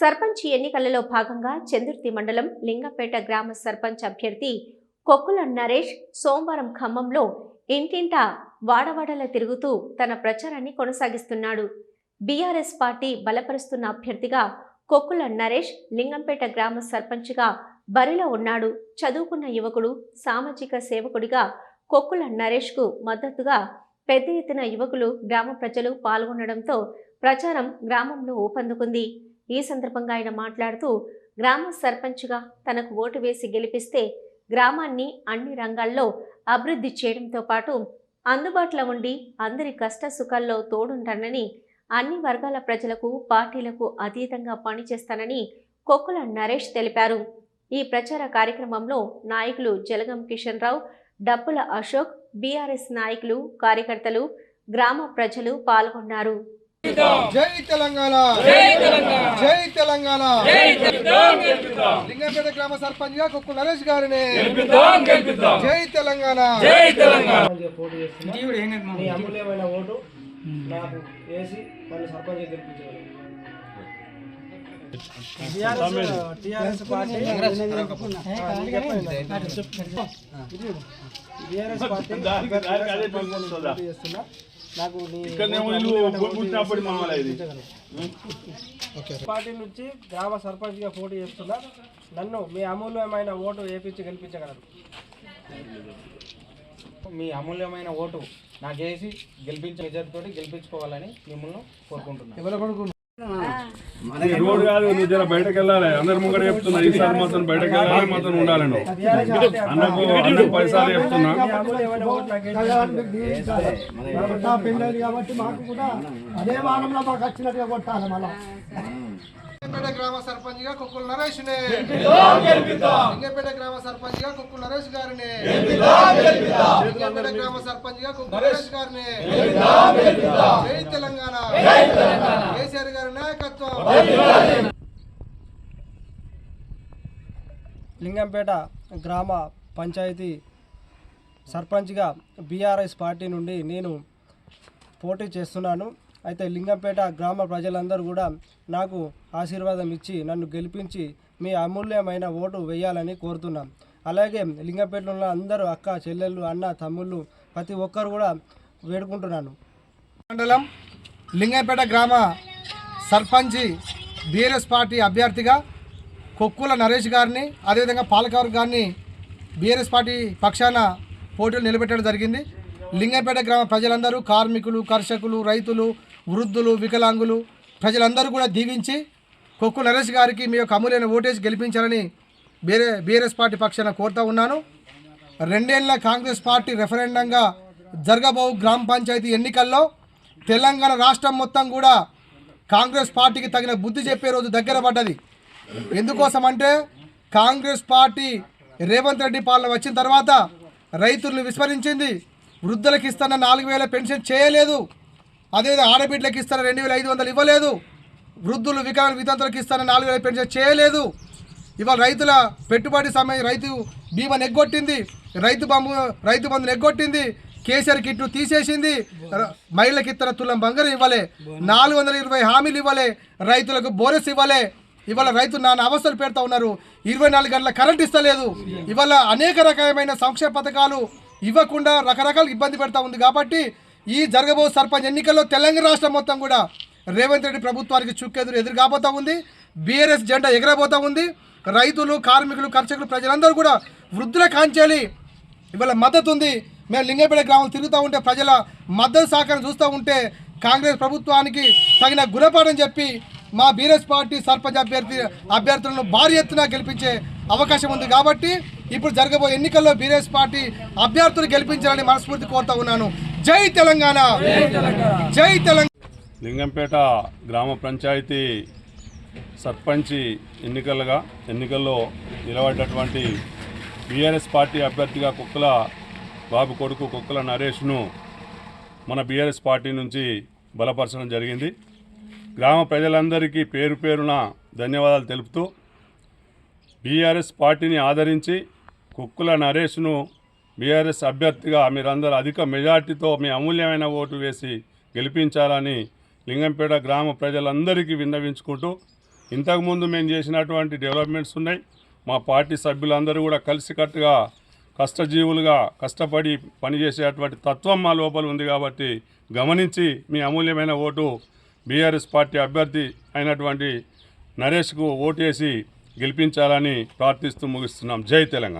సర్పంచ్ ఎన్నికలలో భాగంగా చందుర్తి మండలం లింగపేట గ్రామ సర్పంచ్ అభ్యర్థి కొక్కుల నరేష్ సోమవారం ఖమ్మంలో ఇంటింటా వాడవాడల తిరుగుతూ తన ప్రచారాన్ని కొనసాగిస్తున్నాడు. బీఆర్ఎస్ పార్టీ బలపరుస్తున్న అభ్యర్థిగా కొక్కుల నరేష్ లింగంపేట గ్రామ సర్పంచ్గా బరిలో ఉన్నాడు. చదువుకున్న యువకుడు సామాజిక సేవకుడిగా కొక్కుల నరేష్కు మద్దతుగా పెద్ద ఎత్తున యువకులు గ్రామ ప్రజలు పాల్గొనడంతో ప్రచారం గ్రామంలో ఊపందుకుంది. ఈ సందర్భంగా ఆయన మాట్లాడుతూ గ్రామ సర్పంచ్గా తనకు ఓటు వేసి గెలిపిస్తే గ్రామాన్ని అన్ని రంగాల్లో అభివృద్ధి చేయడంతో పాటు అందుబాటులో ఉండి అందరి కష్ట సుఖాల్లో తోడుంటానని అన్ని వర్గాల ప్రజలకు పార్టీలకు అతీతంగా పనిచేస్తానని కొక్కుల నరేష్ తెలిపారు. ఈ ప్రచార కార్యక్రమంలో నాయకులు జలగం కిషన్ రావు డప్పుల అశోక్ బీఆర్ఎస్ నాయకులు కార్యకర్తలు గ్రామ ప్రజలు పాల్గొన్నారు. జై తెలంగాణ. జై తెలంగాణ. లింగంపేట గ్రామ సర్పంచ్గా కుక్కు నరేష్ గారిని. జై తెలంగాణ. ఓటు నాకు వేసి నన్ను sarpanch గెలిపించగలరు. TRS party. TRS party నాకు నీ పార్టీ నుంచి గ్రామ సర్పంచ్గా పోటీ చేస్తున్నా. నన్ను మీ అమూల్యమైన ఓటు వేపించి గెలిపించగలరు. మీ అమూల్యమైన ఓటు నాకేసి గెలిపించే మెజార్టీతో గెలిపించుకోవాలని మిమ్మల్ని కోరుకుంటున్నాను రోడ్ కాదు నువ్వు జర బయటకు వెళ్ళాలి అందరి ముంగడ చెప్తున్నా ఈసారి మాత్రం బయటకు వెళ్ళాలి మాత్రం ఉండాలి నువ్వు అన్నకు అందరు పైసలు చెప్తున్నా. లింగంపేట గ్రామ సర్పంచ్గా కుక్కుల నరేష్ని లింగంపేట గ్రామ సర్పంచ్గా కుక్కుల నరేష్ గారిని. లింగంపేట గ్రామ సర్పంచ్గా కుక్కుల నరేష్ గారిని. జై తెలంగాణ. లింగంపేట గ్రామ పంచాయతీ సర్పంచ్గా బీఆర్ఎస్ పార్టీ నుండి నేను పోటీ చేస్తున్నాను. అయితే లింగంపేట గ్రామ ప్రజలందరూ కూడా నాకు ఆశీర్వాదం ఇచ్చి నన్ను గెలిపించి మీ అమూల్యమైన ఓటు వేయాలని కోరుతున్నాం. అలాగే లింగంపేటలో ఉన్న అందరూ అక్క చెల్లెళ్ళు అన్న తమ్ముళ్ళు ప్రతి ఒక్కరు కూడా వేడుకుంటున్నాను. మండలం లింగంపేట గ్రామ సర్పంచి బీఆర్ఎస్ పార్టీ అభ్యర్థిగా కొక్కుల నరేష్ గారిని అదేవిధంగా పాలకవర్గ గారిని బీఆర్ఎస్ పార్టీ పక్షాన పోటీలు నిలబెట్టడం జరిగింది. లింగంపేట గ్రామ ప్రజలందరూ కార్మికులు కర్షకులు రైతులు వృద్ధులు వికలాంగులు ప్రజలందరూ కూడా దీవించి కొక్కు నరేష్ గారికి మీ యొక్క అమూల్యమైన ఓటేసి గెలిపించాలని బీరే బీఆర్ఎస్ పార్టీ పక్షాన కోరుతా ఉన్నాను. రెండేళ్ళ కాంగ్రెస్ పార్టీ రెఫరెండంగా జరగబో గ్రామ పంచాయతీ ఎన్నికల్లో తెలంగాణ రాష్ట్రం మొత్తం కూడా కాంగ్రెస్ పార్టీకి తగిన బుద్ధి చెప్పే రోజు దగ్గర పడ్డది. ఎందుకోసం అంటే కాంగ్రెస్ పార్టీ రేవంత్ రెడ్డి పాలన వచ్చిన తర్వాత రైతులను విస్మరించింది. వృద్ధులకు ఇస్తున్న నాలుగు వేల పెన్షన్ చేయలేదు. అదేవిధంగా ఆడబిడ్డలకు ఇస్తున్న రెండు వేల ఐదు వందలు ఇవ్వలేదు. వృద్ధులు వికలాంగ వితంతులకు ఇస్తున్న నాలుగు వేల పెన్షన్ చేయలేదు. ఇవాళ రైతుల పెట్టుబడి సమయం రైతు బీమా నెగ్గొట్టింది. రైతు బంధు రైతు బంధు నెగ్గొట్టింది. కేసీఆర్ కిట్లు తీసేసింది. మహిళలకు ఇతర తులం బంగారం ఇవ్వలే. నాలుగు వందల ఇరవై హామీలు ఇవ్వలే. రైతులకు బోనస్ ఇవ్వలే. ఇవాళ రైతు నాన్న అవస్థలు పెడతా ఉన్నారు. ఇరవై నాలుగు గంటల కరెంట్ ఇస్తలేదు. ఇవాళ అనేక రకమైన సంక్షేమ పథకాలు ఇవ్వకుండా రకరకాల ఇబ్బంది పెడతా ఉంది కాబట్టి ఈ జరగబో సర్పంచ్ ఎన్నికల్లో తెలంగాణ రాష్ట్రం మొత్తం కూడా రేవంత్ రెడ్డి ప్రభుత్వానికి చుక్కెదురు ఎదురు కాబోతా ఉంది. బీఆర్ఎస్ జెండా ఎగరబోతా ఉంది. రైతులు కార్మికులు కర్షకులు ప్రజలందరూ కూడా వృద్ధుల కాంచేలి. ఇవాళ మద్దతు ఉంది. మేము లింగపేట గ్రామం తిరుగుతూ ఉంటే ప్రజల మద్దతు సహకారం చూస్తూ ఉంటే కాంగ్రెస్ ప్రభుత్వానికి తగిన గుణపాఠం చెప్పి మా బీఆర్ఎస్ పార్టీ సర్పంచ్ అభ్యర్థి అభ్యర్థులను భారీ ఎత్తున గెలిపించే అవకాశం ఉంది కాబట్టి ఇప్పుడు జరగబోయే ఎన్నికల్లో బీఆర్ఎస్ పార్టీ అభ్యర్థులు గెలిపించాలని మనస్ఫూర్తి కోరుతా ఉన్నాను. జై తెలంగాణ! జై తెలంగాణ! లింగంపేట గ్రామ పంచాయతీ సర్పంచి ఎన్నికలుగా ఎన్నికల్లో నిలబడ్డటువంటి బీఆర్ఎస్ పార్టీ అభ్యర్థిగా కుక్కల బాబు కొడుకు కుక్కల నరేష్ను మన బీఆర్ఎస్ పార్టీ నుంచి బలపరచడం జరిగింది. గ్రామ ప్రజలందరికీ పేరు పేరున ధన్యవాదాలు తెలుపుతూ బీఆర్ఎస్ పార్టీని ఆదరించి కుక్కుల నరేష్ను బీఆర్ఎస్ అభ్యర్థిగా మీరందరూ అధిక మెజార్టీతో మీ అమూల్యమైన ఓటు వేసి గెలిపించాలని లింగంపేట గ్రామ ప్రజలందరికీ విన్నవించుకుంటూ ఇంతకుముందు మేము చేసినటువంటి డెవలప్మెంట్స్ ఉన్నాయి. మా పార్టీ సభ్యులందరూ కూడా కలిసికట్టుగా కష్టజీవులుగా కష్టపడి పనిచేసేటువంటి తత్వం మా లోపల ఉంది కాబట్టి గమనించి మీ అమూల్యమైన ఓటు బీఆర్ఎస్ పార్టీ అభ్యర్థి అయినటువంటి నరేష్కు ఓటేసి గెలిపించాలని ప్రార్థిస్తూ ముగిస్తున్నాం. జై తెలంగాణ.